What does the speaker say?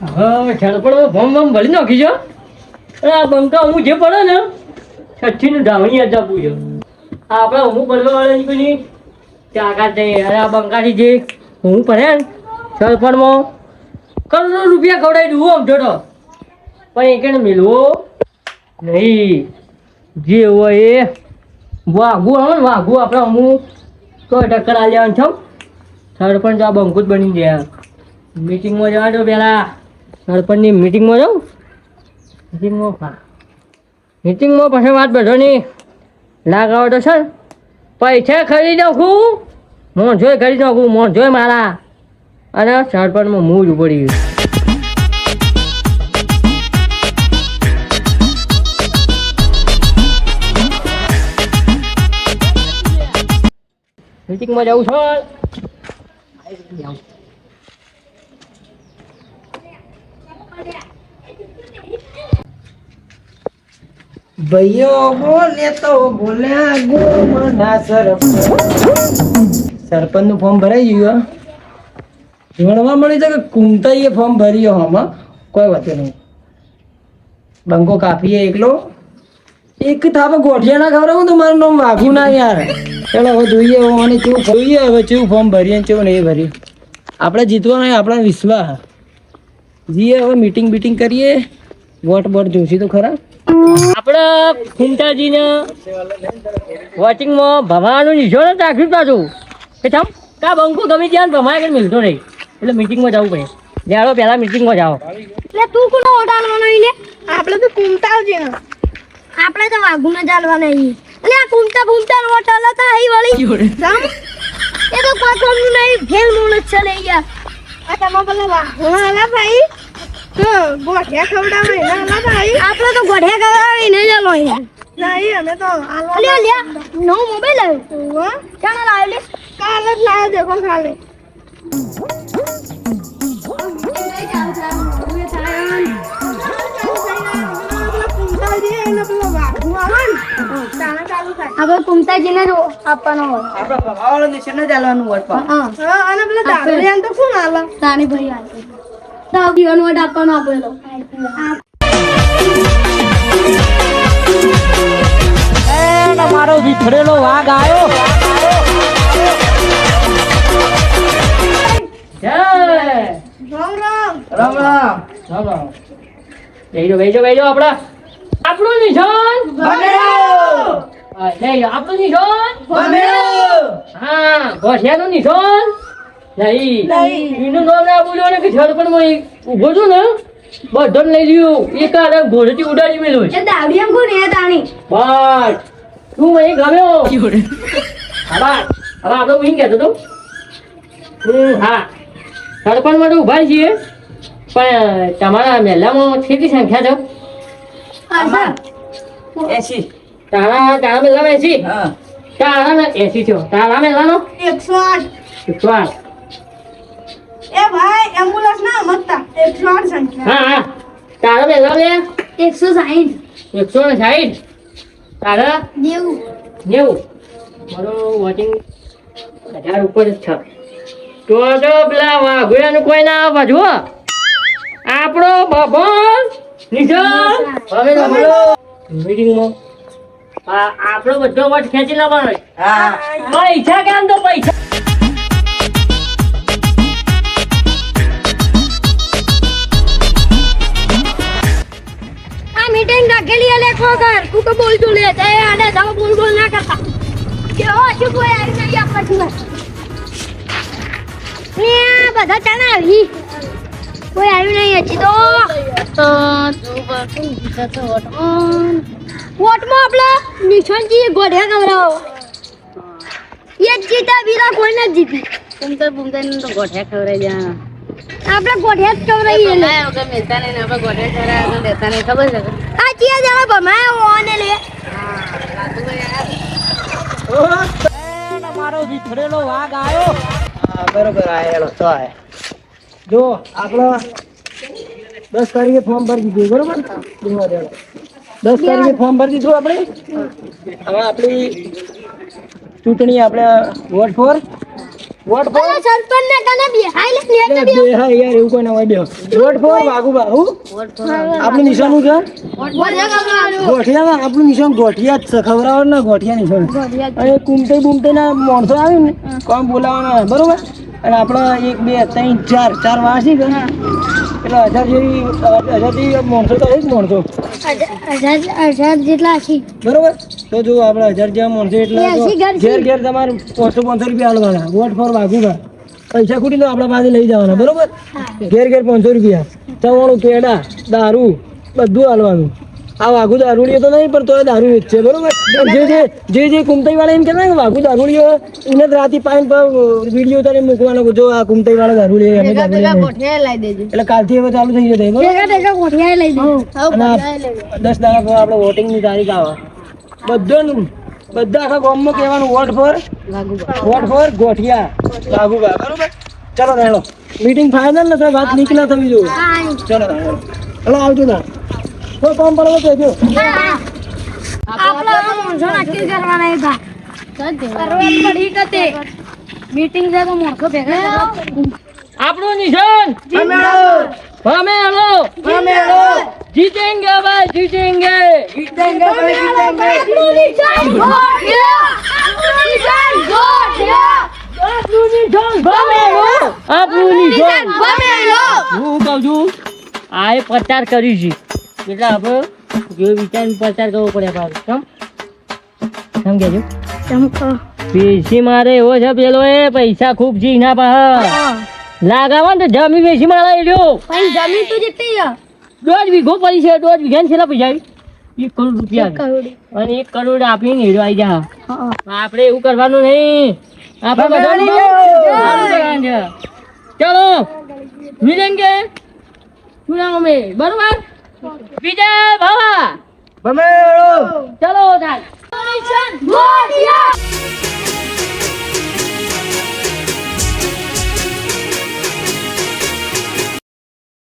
હવે ઝડપડમાં ભમ ભમ ભરી નાખી છો. અને આ બંકા હું જે પડે ને, છઠ્ઠીનું ઢાવણી જ આપું છે. આપણે હું પડવા વાળાની પેલી તાકાત આ બંકાથી જે હું પડે ને, સરપણમાં કરોડો રૂપિયા ખવડાવી દઉં આમ જોડો. પણ એ કેને મિલવો? નહીં. જે હોય એ વાઘું આવે ને, વાઘું આપણે અમુક તો ટક્કર આ જવાનું છો સરપંચ આ બંકુત બની ગયા. મીટિંગમાં જવા દો પેલા. સરપંચની મીટિંગમાં જાઉં? મીટિંગમાં મિટિંગમાં પછી વાત બધાની આવે તો સર. પૈસા ખરીદી નાખું. મોં જોઈ ખરી નાખું. મોં જોઈ મારા. અને સરપંચમાં મૂજ પડી ગયું. મીટિંગમાં જવું છે ભાઈઓ બોલે તો બોલ્યા ગો મના સરપંચ. સરપંચનું ફોર્મ ભરાઈ ગયું, હો. મળી છે કે કુમતાઈએ ફોર્મ ભર્યો આમાં? કોઈ વાત નહીં. બંકો કાપીએ એકલો. એક થાપ ગોઠિયા ના ખવડાવું તો, મારું નામ વાઘું ના યાર. ચાલો હવે જોઈએ હવે કેવું જોઈએ હવે કેવું ફોર્મ ભરીએ કેવું નહીં ભર્યું આપણે જીતવાનો હોય આપણા વિશ્વાસ. જીએ, હવે મીટિંગ બીટિંગ કરીએ. વોટ બોટ જોશી તો ખરા. આપણે ખુમતાજીને વોચિંગમાં ભમાવાનું નિશાન જ રાખ્યું પાછું. કે થમ, કા બંકુ ગમે ત્યાં ભમાય કે મિલતો નહીં. એટલે મિટિંગમાં જવું પડે. જાડો પહેલા મીટિંગમાં જાઓ. એટલે તું કોનો ઓટાડવાનો ઈને આપણે તો કુમતા છે આપણે તો વાઘુને ચાલવાના નહીં અને આ કુમતા કુમતા ઓટાલા તો આઈ વળી. સમ એ તો કોઈ કામનું નહીં. ફેલ મૂળ છે ચાલે યાર આ તમા પેલા વાઘુના ભાઈ. તો ગોઠિયા ખવડાવે? ના આલા આપણે તો ગોઠિયા ખવડાવે નહીં ચાલો યાર નહીં અમે તો લે લે નો મોબાઈલ આવ્યો. ચાલો લાવ્યો લે કાલે જ લાવ્યો દેખો કાલે હવે કુમતાજીને જ આપવાનો હોય. આપડે ભગાવાળો નિશાન જ આલવાનું વોટ હા અને પેલા દારૂડિયાને તો કોણ આલે? રાણીભાઈ આલે. તો દીવાનો વોટ આપવાનો આપેલો મારો વિફરેલો વાઘ આવ્યો જય. રામ રામ. રામ રામ. રામ રામ. બેજો બેજો બેજો આપણા. આપણું નિશાન. આપણું નિશાન હા નિશાન નહીં. એનું નામ ના બોલ્યો ને કે ઝડપણમાં એક ઊભો છું ને બધો લઈ લ્યું. એક આને ઘોડેથી ઉડાડી મેલું એ દારૂડિયાને કોણ એ તાણી બસ. તું મને ગમ્યો? હા હવે આપણે હું કહેતો હતો? હા સરપંચ માટે ઊભા છીએ પણ તમારા મહેલામાં કેટલી સંખ્યા છે? એસી. તારા તારા મહેલામાં એસી? હા. તારા એસી છો તારા મહેલાનો એકસો આઠ. એકસો આઠ. એ ભાઈ એમ્બ્યુલન્સ ના મતતા. એકસો આઠ સંખ્યા હા હા. તારો મહેલા લે એકસો સાહીઠ. એકસો ને સાઠ તારા? નેવું. નેવું? મારું વોટિંગ હજાર ઉપર જ છે. તો તો પેલા વાઘોયાનું કોઈ ના આવવા જુઓ આપણો બબન નિશાન. હવે રમણો મીટિંગમાં આ આપણો બધો વોટ ખેંચી લેવાનો હા. પૈસા કેમ તો પૈસા? મીટિંગ રાખેલી અલે ખોગર. તું તો બોલ તું લે. તે આને જાવ બોલ બોલ ના કરતા. કે ઓ શું કોઈ આવી નહીં આપણા જીવન ને આ બધા ચાના આવી. કોઈ આવ્યું નહીં હજી તો. વોટમાં આપણે નિશાનજી ગોઢિયા કવરાવો એ જીતા બીજા કોઈ ના જીતે. પૂમતા પૂમતા ને તો ગોઠિયા ખવડાવી જા આપણે ગોઢિયા જ ભમાયા વગર મિલતા નહીં આપણે ગોઠિયા ખવડાવવા દેતા નહીં. ખબર છે? કે? આ ચિયા જણા ભમાયા ઓને લે. મારો વિફરેલો વાઘ આવ્યો બરોબર આયેલો તો આય. જો આપણો દસ તારીખે ફોર્મ ભરી દીધું બરોબર જોવા દસ તારીખે ફોર્મ ભરી દીધું આપણે હવે આપણી ચૂંટણી આપણે vote for? Vote for? Sarpanch ને કને બેહાઈ લે ને બે બે યાર એવું કોઈ ના હોય બે વોટ ફોર વાઘુબા હું? આપણું નિશાન શું છે? ગોઠિયા આપણું નિશાન ગોઠિયા જ છે ના ગોઠિયા નિશાન અને કુમતે બુમતે ના માણસો આવે ને કોમ બોલાવવાના બરોબર? અને આપણે એક બે ત્રણ ચાર ચાર વાસી કે એટલે હજાર જેવી હજાર જેવી માણસો તો એક માણસો. હજાર જેટલા છે. બરોબર? તો જો આપણે હજાર જેવા માણસો એટલે ઘર છે. ઘેર તમારે પાંચસો પાંચસો રૂપિયા હાલવાના. વોટ ફોર વાઘુબા પૈસા ખૂટી તો આપણા પાસે લઈ જવાના. બરોબર? ઘેર ઘેર પાંચસો રૂપિયા. ચવાણું પેડા દારૂ બધું હાલવાનું. આ વાઘુ દારૂડીઓ તો નહીં પણ તોય દારૂ જ છે બરોબર જે જે જે જે કુમતાઈ વાળા એમ કે ને કે વાઘુ દારૂડીઓ એને જ રાતે પાઈન પર વીડિયો તારે મૂકવાનો જો આ કુમતાઈ વાળા દારૂડી અમે દારૂડી ગોઠિયા લાવી દેજો. એટલે કાલથી હવે ચાલુ થઈ જશે બરોબર? દસ દાડા પર આપણે વોટિંગની તારીખ આવે. બધાનું બધા આખા ગામમાં કહેવાનું વોટ ફોર વોટ ફોર ગોઠિયા. વાઘુબા બરોબર? ચલો રેડો મીટિંગ ફાઇનલ ને તો વાત નીકળે થવી જોઈએ. ચલો ચલો આવજો ના. કોઈ કામ પડે તો કહેજો. આપણે મોંઝો નક્કી કરવાના હતા પરવત પડી કતે મીટિંગ છે તો મોટો ભેગા આપણું નિશાન. ભમેલો જીતેંગે ભાઈ જીતેંગે. આપણું નિશાન ગોઠિયા. આપણું નિશાન ગોઠિયા. આપણું નિશાન ભમેલો આપણું નિશાન ભમેલો હું કહું છું આ પ્રચાર કર્યું છે. એટલે આપણે જો વિચાર પસાર કરવો પડે ભાઈ કેમ? સમજ્યા ચમકો વેચી મારે એવો છે પેલો એ પૈસા ખૂબ છે એના પાસે લાગાવા ને તો જમી વેચી મારા એ રહ્યો જમી તો જેટલી દોઢ વીઘો પડી છે દોઢ વીઘા છેલ્લા પૈસા. એક કરોડ રૂપિયા અને એક કરોડ આપીને નેડો આવી જા. આપણે એવું કરવાનું નહીં. આપણે ચલો. મિલેંગે નામ અમે? બરોબર? વિજય ભવા. ભમેળો ચલો થાય